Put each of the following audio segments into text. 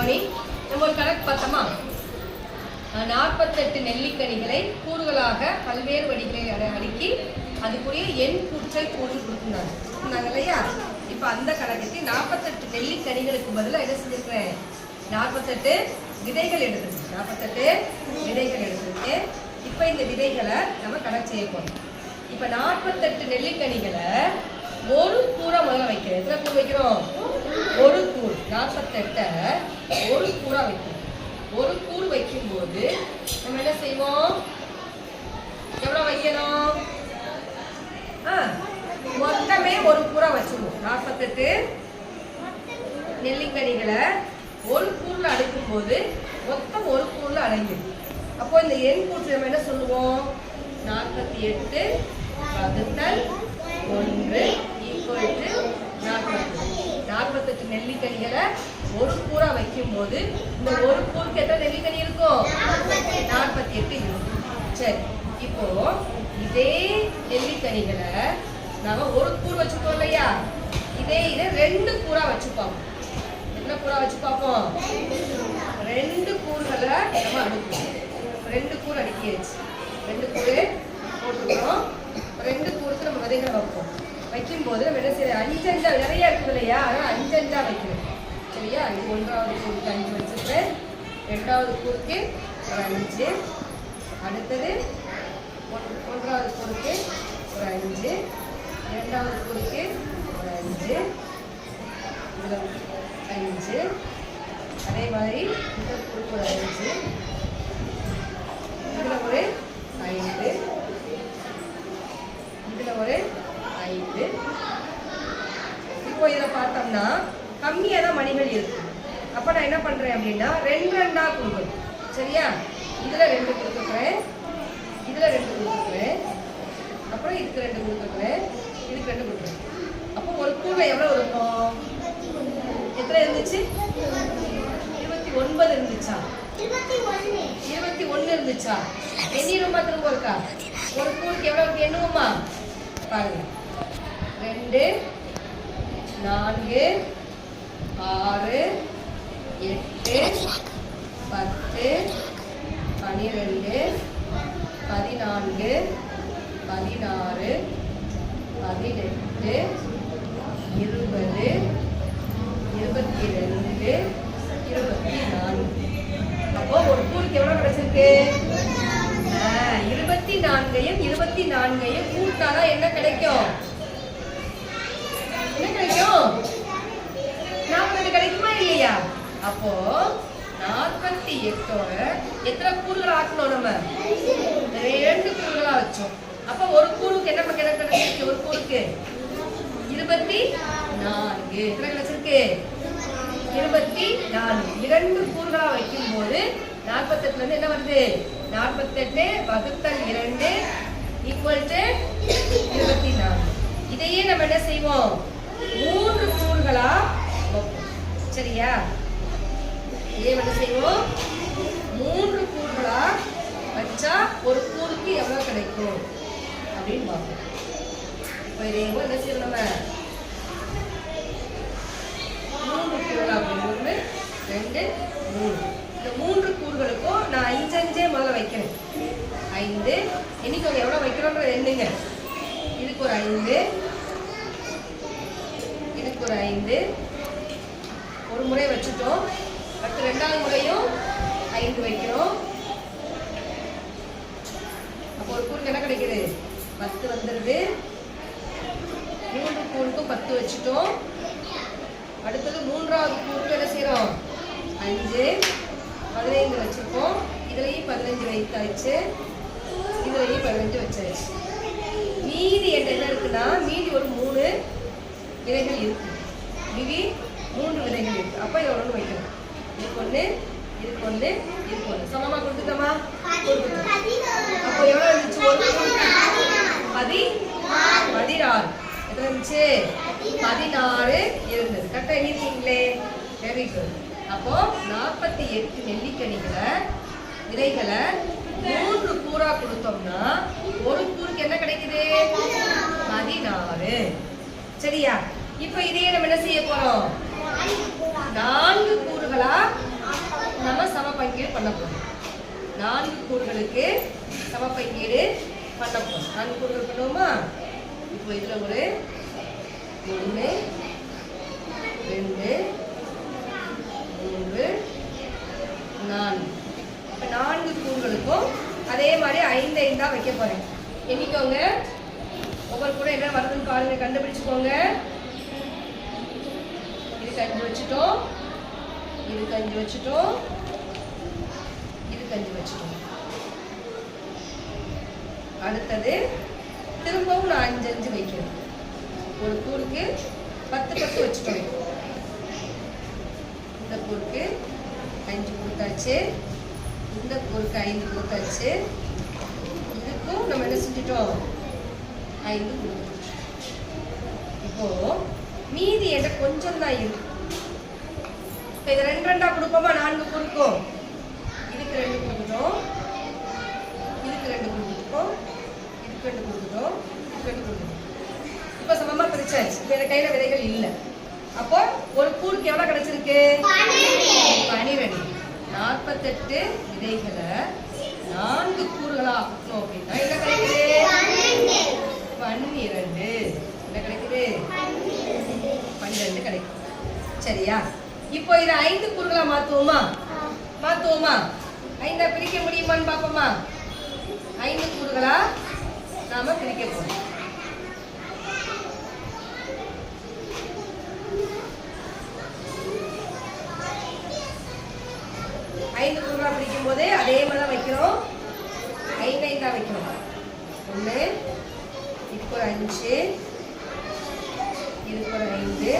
கவனி நம்ம ஒரு கணக்கு பார்த்தோமா? நாற்பத்தெட்டு நெல்லிக்கனிகளை கூறுகளாக பல்வேறு வடிகளை அடுக்கி அதுக்குரிய எண் கூற்றல் கூறு கொடுத்துருந்தாங்க. சொன்னாங்க இல்லையா? இப்போ அந்த கணக்குக்கு நாற்பத்தெட்டு நெல்லிக்கனிகளுக்கு பதிலாக என்ன செஞ்சிருக்கிறேன்? நாற்பத்தெட்டு விதைகள் எடுத்துருக்கு. நாற்பத்தெட்டு விதைகள் எடுத்துருக்கு. இப்போ இந்த விதைகளை நம்ம கணக்கு செய்ய போறோம். இப்போ நாற்பத்தெட்டு நெல்லிக்கனிகளை ஒரு கூரை முதல்ல வைக்கிறோம் எத்தனை கூர் வைக்கிறோம்? ஒரு கூர் நாற்பத்தெட்டை ஒரு கூறா வைக்கணும் ஒரு கூர் வைக்கும்போது நம்ம என்ன செய்வோம்? எவ்வளோ வைக்கணும் ஆ மொத்தமே ஒரு கூறா வச்சிருவோம். நாற்பத்தெட்டு நெல்லிக்கனிகளை ஒரு கூர்ல அடுக்கும்போது மொத்தம் ஒரு கூரில் அடங்கிடும். அப்போ இந்த எண் கூற்று நம்ம என்ன சொல்லுவோம்? நாற்பத்தி எட்டு வகுத்தல் ஒன்று ஈக்குவல் டு நாற்பத்தி நாற்பத்தெட்டு நெல்லிக்கனிகளை ஒரு போது இந்த ஒரு கூருக்கு எத்தனை நெல்லிக்கனி இருக்கும் நாற்பத்தி எட்டு இருக்கும். சரி இப்போ இதே நெல்லிக்கனிகளை நாம ஒரு கூர் வச்சுப்போம் இல்லையா? இதே இதை ரெண்டு கூரா வச்சு பார்ப்போம் எத்தனை கூரா வச்சு பார்ப்போம்? ரெண்டு கூறுகளை நம்ம அடுப்போம். ரெண்டு கூர் அடுக்கியாச்சு. ரெண்டு கூறு போட்டுக்கிறோம். ரெண்டு கூருக்கு நம்ம விதைகளை வைப்போம். வைக்கும்போது நம்ம என்ன செய்யறோம் அஞ்சு அஞ்சா நிறைய இருக்குது இல்லையா? அதனால அஞ்சு அஞ்சா வைக்கிறோம். சரியா இது ஒன்றாவது குறுக்கு அஞ்சு வச்சுருப்பேன் ரெண்டாவது குறுக்கு ஒரு அஞ்சு. அடுத்தது ஒன்- ஒன்றாவது குறுக்கு ஒரு அஞ்சு. ரெண்டாவது குறுக்கு ஒரு அஞ்சு. இதில் அஞ்சு. அதே மாதிரி இந்த குறுக்கு ஒரு அஞ்சு. இதில் ஒரு ஐந்து. இதில் ஒரு ஐந்து. இப்போ இதை பார்த்தோம்னா கம்மியாக தான் மணிகள் இருக்கு. அப்போ நான் என்ன பண்ணுறேன் அப்படின்னா ரெண்டு ரெண்டாக கொடுக்கணும். சரியா? இதில் ரெண்டு கொடுத்துக்கிறேன் இதில் ரெண்டு கொடுத்துக்கிறேன் அப்புறம் இதுக்கு ரெண்டு கொடுத்துக்கிறேன் இதுக்கு ரெண்டு கொடுக்குறேன் அப்போ ஒரு கூடை எவ்வளோ இருக்கும்? எத்தனை இருந்துச்சு? இருபத்தி ஒன்பது இருந்துச்சா? இருபத்தி ஒன்று இருந்துச்சா? எண்ணிருமா திரும்ப இருக்கா ஒரு கூலுக்கு எவ்வளோ இருக்கு? எண்ணுவோமா? பாருங்க. ரெண்டு நான்கு ஆறு எட்டு பத்து பனிரெண்டு பதினான்கு பதினாறு பதினெட்டு இருபது இருபத்தி ரெண்டு இருபத்தி நான்கு அப்போ ஒரு கூலிக்கு எவ்வளோ கிடைச்சிருக்கு? இருபத்தி நான்கையும் இருபத்தி நான்கையும் கூட்டாதான் என்ன கிடைக்கும்? என்ன கிடைக்கும்? இல்லையா அப்போ நாற்பத்தி எட்டோட எத்தனை கூறுகள் ஆக்கணும் நம்ம? ரெண்டு கூறுகளா வச்சோம். அப்ப ஒரு கூறுக்கு என்ன பண்ண கிடைச்சிருக்கு ஒரு கூறுக்கு. இருபத்தி நான்கு. எத்தனை கிடைச்சிருக்கு இருபத்தி நான்கு. இரண்டு கூறுகளா வைக்கும் போது நாற்பத்தெட்டுல இருந்து என்ன வருது? நாற்பத்தெட்டு வகுத்தல் இரண்டு ஈக்குவல் டு இருபத்தி நான்கு. இதையே நம்ம என்ன செய்வோம்? மூன்று கூறுகளா சரியா இதே வந்து செய்வோம். மூன்று கூறுகளா வச்சா ஒரு கூறுக்கு எவ்வளவு கிடைக்கும்? அப்படின்னு பார்ப்போம். இப்போ இதேவும் என்ன செய்யணும் நம்ம? மூன்று கூறுகள் அப்படின்னு ஒன்று ரெண்டு மூணு. இந்த மூன்று கூறுகளுக்கும் நான் அஞ்சு அஞ்சே முதல்ல வைக்கிறேன் ஐந்து. இன்னைக்கு அவங்க எவ்வளோ வைக்கிறோன்றது ரெண்டுங்க இதுக்கு ஒரு ஐந்து. இதுக்கு ஒரு ஐந்து. ஒரு முறை வச்சுட்டோம். அடுத்து ரெண்டாவது முறையும் ஐந்து வைக்கிறோம். அப்போ ஒரு கூறுக்கு என்ன கிடைக்குது? பத்து வந்துடுது மூன்று கூறுக்கும் பத்து வச்சுட்டோம். அடுத்தது மூன்றாவது கூறுக்கு என்ன செய்கிறோம் அஞ்சு. பதினைந்து வச்சுருக்கோம் இதுலேயும் பதினஞ்சு வைத்தாச்சு. இதுலேயும் பதினஞ்சு வச்சாச்சு. மீதி என்ன இருக்குன்னா மீதி ஒரு மூணு இலைகள் இருக்கு மீதி மூன்று விதைகள் இருக்கு. அப்போ இதை ஒன்று வைக்கணும். இதுக்கு ஒன்று இதுக்கு ஒன்று இதுக்கு ஒன்று சமமாக கொடுத்துட்டோமா? அப்போ எவ்வளோ இருந்துச்சு? பதி பதினாறு. எத்தனை இருந்துச்சு? பதினாறு. இருந்தது. கரெக்டாக எழுதிருக்கீங்களே? வெரி குட் அப்போ நாற்பத்தி எட்டு நெல்லிக்கனிகளை விதைகளை மூன்று கூறா கொடுத்தோம்னா ஒரு கூருக்கு என்ன கிடைக்குது? பதினாறு. சரியா? இப்போ இதையே நம்ம என்ன செய்ய போறோம்? நான்கு கூறுகளா நம்ம சம பங்கீடு பண்ண போறோம். நான்கு கூறுகளுக்கு சம பங்கீடு பண்ண போறோம். நான்கு கூறுகள் பண்ணுவோமா? இப்போ இதுல ஒரு ஒன்று ரெண்டு மூன்று நான்கு. இப்போ நான்கு கூறுகளுக்கும் அதே மாதிரி ஐந்து ஐந்தா வைக்க போறேன். எண்ணிக்கோங்க. ஒவ்வொரு கூட என்ன வருதுன்னு பாருங்க. கண்டுபிடிச்சுக்கோங்க. இது அஞ்சு வச்சுட்டோம். இது கஞ்சி வச்சுட்டோம். இது கஞ்சி வச்சுட்டோம். அடுத்தது திரும்பவும் நான் அஞ்சு அஞ்சு வைக்கிறேன். ஒரு கூறுக்கு பத்து பத்து வச்சுட்டோம். இந்த கூறுக்கு அஞ்சு கொடுத்தாச்சு. இந்த கூறுக்கு ஐந்து கொடுத்தாச்சு. இதுக்கும் நம்ம என்ன செஞ்சிட்டோம்? ஐந்து கொடுத்துட்டோம். இப்போ மீதி என்கிட்ட கொஞ்சம் தான் இருக்கு இது ரெண்டு ரெண்டா கொடுப்போமா? நான்கு கொடுக்கும். இதுக்கு ரெண்டு கொடுத்துட்டோம் இதுக்கு ரெண்டு கொடுத்துட்டோம் இதுக்கு ரெண்டு கொடுத்துட்டோம் இதுக்கு ரெண்டு கொடுத்துட்டோம் இப்போ சமமா பிரிச்சாச்சு. இப்போ என் கையில விதைகள் இல்லை. அப்போ ஒரு கூறுக்கு எவ்வளவு கிடைச்சிருக்கு? பனிரெண்டு நாற்பத்தெட்டு விதைகளை நான்கு கூறுகளா ஆக்கணும் அப்படின்னா என்ன கிடைக்குது? பன்னிரண்டு. என்ன கிடைக்குது? பன்னிரெண்டு கிடைக்கும். சரியா? இப்போ இதை ஐந்து கூறுகளா மாத்துவோமா? மாத்துவோமா? ஐந்தா பிரிக்க முடியுமான்னு பார்ப்போமா? ஐந்து கூறுகளா நாம பிரிக்க போறோம். ஐந்து கூறுகளா பிரிக்கும் போது அதே மாதிரி தான் வைக்கிறோம். ஐந்து ஐந்தா வைக்கிறோம். ஒன்று இப்போ ஒரு அஞ்சு இதுக்கு ஒரு ஐந்து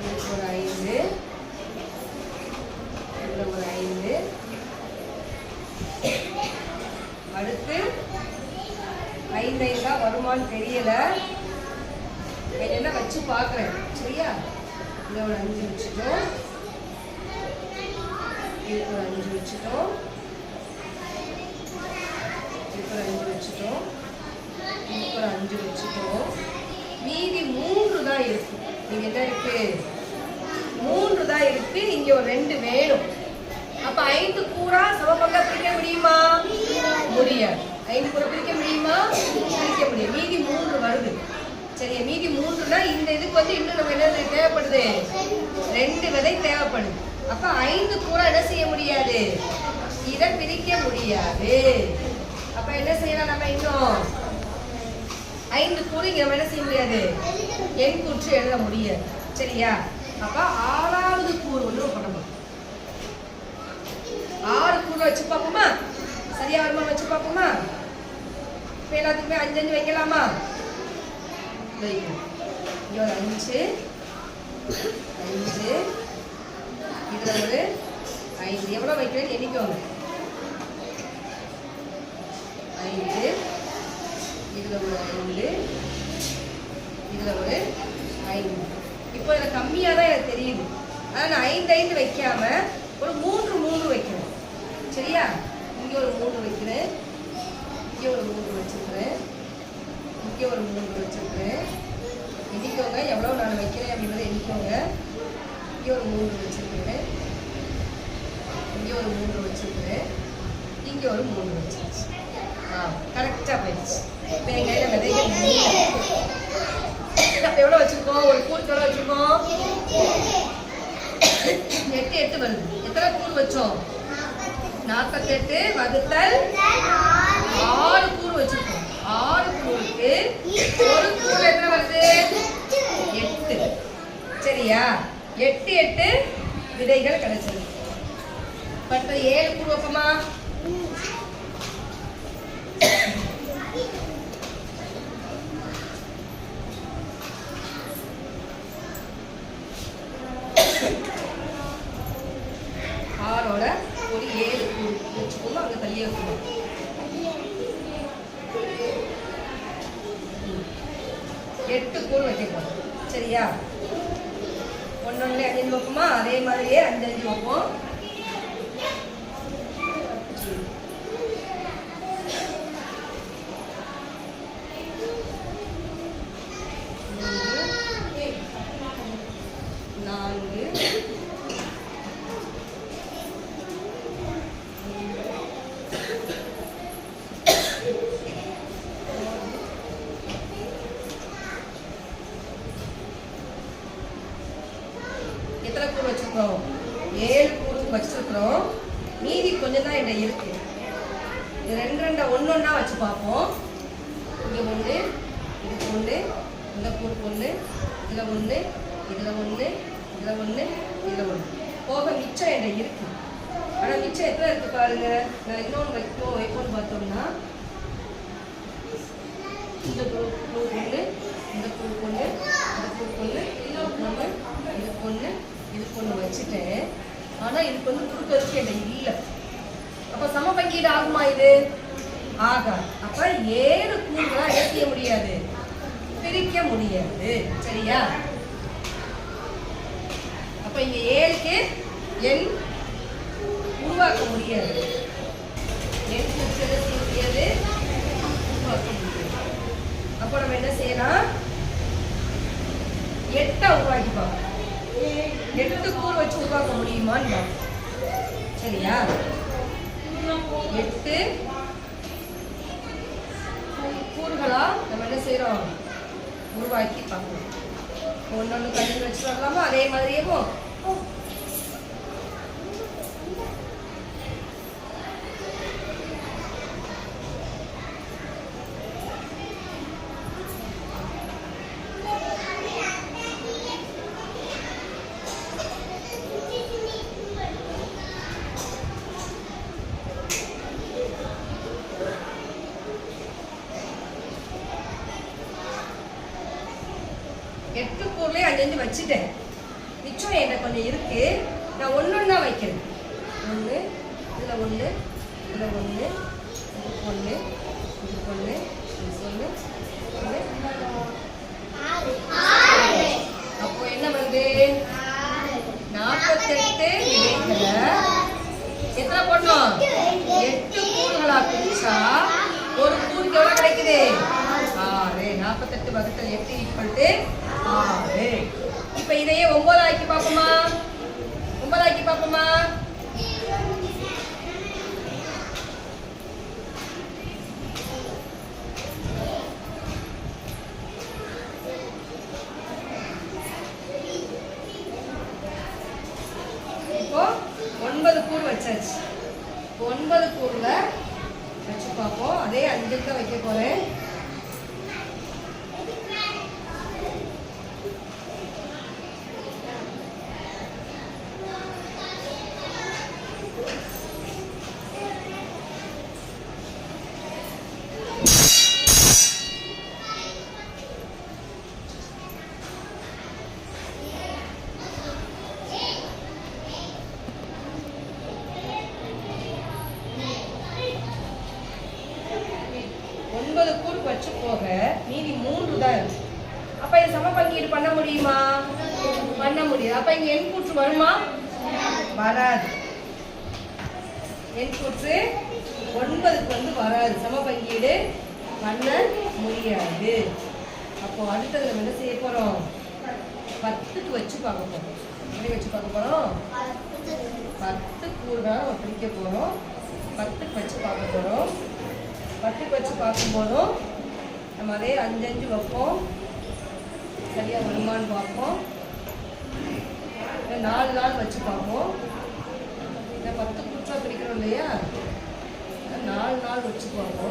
இதுக்கு ஒரு ஐந்து இதில் ஒரு ஐந்து அடுத்து ஐந்து ஐந்தா வருமான்னு தெரியல. என்ன வச்சு பார்க்குறேன் சரியா? இதில் ஒரு அஞ்சு வச்சுட்டோம். இதுக்கு ஒரு அஞ்சு வச்சுட்டோம். இதுக்கு ஒரு அஞ்சு வச்சுட்டோம். இதுக்கு ஒரு அஞ்சு வச்சுட்டோம். மீதி மூன்று தான் இருக்கு. இங்க என்ன இருக்கு? மூன்று தான் இருக்கு. இங்க ஒரு ரெண்டு வேணும். அப்ப ஐந்து கூறா சமபங்கா பிரிக்க முடியுமா? முடியாது. ஐந்து கூற பிரிக்க முடியுமா? பிரிக்க முடியும் மீதி மூன்று வருது. சரியா மீதி மூன்றுனா இந்த இதுக்கு வந்து இன்னும் நம்ம என்ன தேவைப்படுது? ரெண்டு விதை தேவைப்படுது. அப்ப ஐந்து கூற என்ன செய்ய முடியாது? இதை பிரிக்க முடியாது. அப்ப என்ன செய்யலாம் நம்ம இன்னும்? ஐந்து கூறு இங்க நம்ம என்ன செய்ய முடியாது. எண் கூற்று எழுத முடியாது. சரியா? அப்போ ஆறாவது கூறு ஒன்று பண்ணணும் ஆறு கூறு வச்சு பார்ப்போமா? சரியா வருமா வச்சு பார்ப்போமா? இப்போ எல்லாத்துக்குமே அஞ்சு அஞ்சு வைக்கலாமா வைக்கணும் ஒரு அஞ்சு அஞ்சு இருபது ஒரு ஐந்து. எவ்வளோ வைக்கிறேன்னு எண்ணிக்கோங்க. ஐந்து இதில் ஒரு ரெண்டு இதில் ஒரு ஐந்து. இப்போ இதில் கம்மியாக தான் எனக்கு தெரியுது. ஆனால் நான் ஐந்து ஐந்து வைக்காமல் ஒரு மூன்று மூன்று வைக்கிறேன் சரியா? இங்கே ஒரு மூன்று வைக்கிறேன். இங்கே ஒரு மூன்று வச்சிருக்கிறேன். இங்கே ஒரு மூன்று வச்சிருக்கிறேன். எண்ணிக்கோங்க எவ்வளோ நான் வைக்கிறேன் அப்படின்றத எண்ணிக்கோங்க. இங்கே ஒரு மூன்று வச்சிருக்கிறேன். இங்கே ஒரு மூன்று வச்சிருக்கிறேன். இங்கே ஒரு மூன்று வச்சிருச்சு கரெக்டாக போயிடுச்சு இப்போ என் கையில் விதைகள் அப்போ எவ்வளோ வச்சுருக்கோம் ஒரு கூறுக்கு எவ்வளோ வச்சுருக்கோம் எட்டு எட்டு வருது எத்தனை கூறு வச்சோம் நாற்பத்தெட்டு வகுத்தல் ஆறு கூறு வச்சுருக்கோம் ஆறு கூறுக்கு ஒரு கூறு எத்தனை வருது எட்டு சரியா எட்டு எட்டு விதைகள் கிடைச்சிருக்கு பட் ஏழு கூறு வைப்போமா ஆறோட ஒரு ஏழு கூறு வச்சுக்கோங்க அங்கே தள்ளியே வைக்கணும் எட்டு கூழ் வைக்கணும் சரியா? ஒன்னொன்னு அஞ்சு வைப்போமா? அதே மாதிரியே அஞ்சு அஞ்சு வைப்போம் மூன்று, நான்கு கூறு வச்சிருக்கோம் ஏழு கூறு வச்சிருக்கிறோம். மீதி கொஞ்சம் தான் என்கிட்ட இருக்கு. இது ரெண்டு ரெண்டை ஒன்று ஒன்றா வச்சு பார்ப்போம். இங்கே ஒன்று இதுக்கு ஒன்று இந்த கூறுக்கு ஒன்று இதில் ஒன்று இதில் ஒன்று இதில் ஒன்று இதில் ஒன்று போக மிச்சம் என்கிட்ட இருக்கு. ஆனால் மிச்சம் எத்தனை இருக்கு பாருங்க. நான் இன்னொன்று வைக்கணும் வைப்போம்னு பார்த்தோம்னா இந்த பூ ஒன்று இந்த பூ ஒன்று இந்த பூ ஒன்று இதோ நம்பர் இது ஒன்று இதுக்கு ஒன்று வச்சுட்டேன் ஆனால் இதுக்கு வந்து கொடுக்கறதுக்கு என்கிட்ட இல்லை. அப்போ சம பங்கீடு ஆகுமா இது? ஆகாது. அப்போ ஏழு கூறுகளாக என்ன செய்ய முடியாது? பிரிக்க முடியாது. சரியா? அப்போ இங்கே ஏழுக்கு எண் உருவாக்க முடியாது. எண் குறிச்சு என்ன செய்ய முடியாது? உருவாக்க முடியாது. அப்போ நம்ம என்ன செய்யலாம்? எட்டை உருவாக்கி பார்க்கலாம் எட்டு கூறு வச்சு உருவாக்க முடியுமான்னு சரியா? எட்டு கூறுகளா? நம்ம என்ன செய்கிறோம் உருவாக்கி பார்க்கணும். ஒன்று ஒன்று வச்சு வரலாமா? அதே மாதிரியே போ எட்டு கூறுலயே அஞ்சு அஞ்சு வச்சுட்டேன். மிச்சம் என்கிட்ட கொஞ்சம் இருக்கு. நான் ஒன்று தான் வைக்கிறேன். ஒன்று இதில் ஒன்று இதில் ஒன்று இதுக்கு ஒன்று இதுக்கு ஒன்று இதுக்கு ஒன்று ஒன்று. அப்போ என்ன வருது? நாற்பத்தெட்டு விதைகளை எத்தனை பண்ணோம்? எட்டு கூறுகளா பிரிச்சா ஒரு கூறுக்கு எவ்வளவு கிடைக்குது? ஆறு. நாற்பத்தெட்டு வகுத்தல் எட்டு ஈக்குவல் டு ஆறு. இப்ப இதையே ஒன்பது ஆக்கி பார்ப்போமா? ஒன்பது பார்ப்போமா இப்போ ஒன்பது கூறு வச்சாச்சு இப்போ ஒன்பது கூறுல வச்சு பார்ப்போம் அதே அஞ்சு தான் வைக்க போறேன் ஒன்பது கூறு வச்சு போக மீதி மூன்று தான் இருக்கு அப்ப இது சம பங்கீடு பண்ண முடியுமா பண்ண முடியாது அப்ப இங்க எண் கூற்று வருமா வராது. என் கூற்று ஒன்பதுக்கு வந்து வராது. சம பங்கீடு பண்ண முடியாது. அப்போ அடுத்தது நம்ம என்ன செய்ய போறோம்? பத்துக்கு வச்சு பார்க்க போறோம். எப்படி வச்சு பார்க்க போறோம்? பத்து கூறுதான் நம்ம பிரிக்க போறோம். பத்துக்கு வச்சு பார்க்க போறோம். பத்துக்கு வச்சு பார்க்கும்போதும் நம்ம அதே அஞ்சு அஞ்சு வைப்போம். சரியாக வருமானு பார்ப்போம். நாலு நாள் வச்சு பார்ப்போம். பத்து குற்றம் பிடிக்கிறோம் இல்லையா? நாலு நாள் வச்சுக்குவாங்க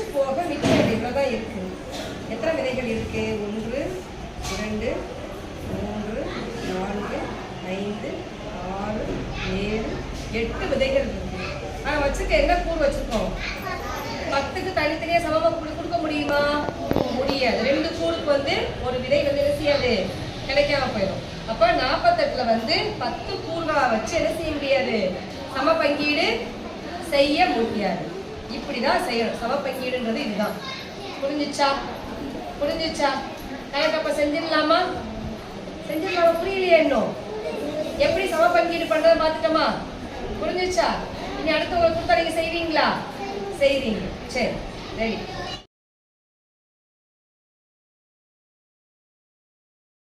வச்சு போக விதைகள் இவ்வளோ தான் இருக்குது எத்தனை விதைகள் இருக்குது ஒன்று இரண்டு மூன்று நான்கு ஐந்து ஆறு ஏழு எட்டு விதைகள் இருக்குது ஆனால் வச்சுக்க என்ன கூறு வச்சுருக்கோம் பத்துக்கு தனித்தனியாக சமமாக கொடு- கொடுக்க முடியுமா? முடியாது. ரெண்டு கூறுக்கு வந்து ஒரு விதை வந்து என்ன செய்யாது? கிடைக்காம போயிடும். அப்போ நாற்பத்தெட்டில் வந்து பத்து கூறுகளா வச்சு என்ன செய்ய முடியாது? சம பங்கீடு செய்ய முடியாது. இப்படிதான் செய்யணும். சவப்பங்கீடுன்றது இதுதான். புரிஞ்சுச்சா? புரிஞ்சுச்சா? கணக்கு அப்ப செஞ்சிடலாமா? செஞ்சிடலாமா? புரியலையே இன்னும். எப்படி சமப்பங்கீடு பங்கீடு பார்த்துட்டோமா? புரிஞ்சுச்சா? இனி அடுத்து உங்களுக்கு கொடுத்தா செய்வீங்களா? செய்வீங்க. சரி ரெடி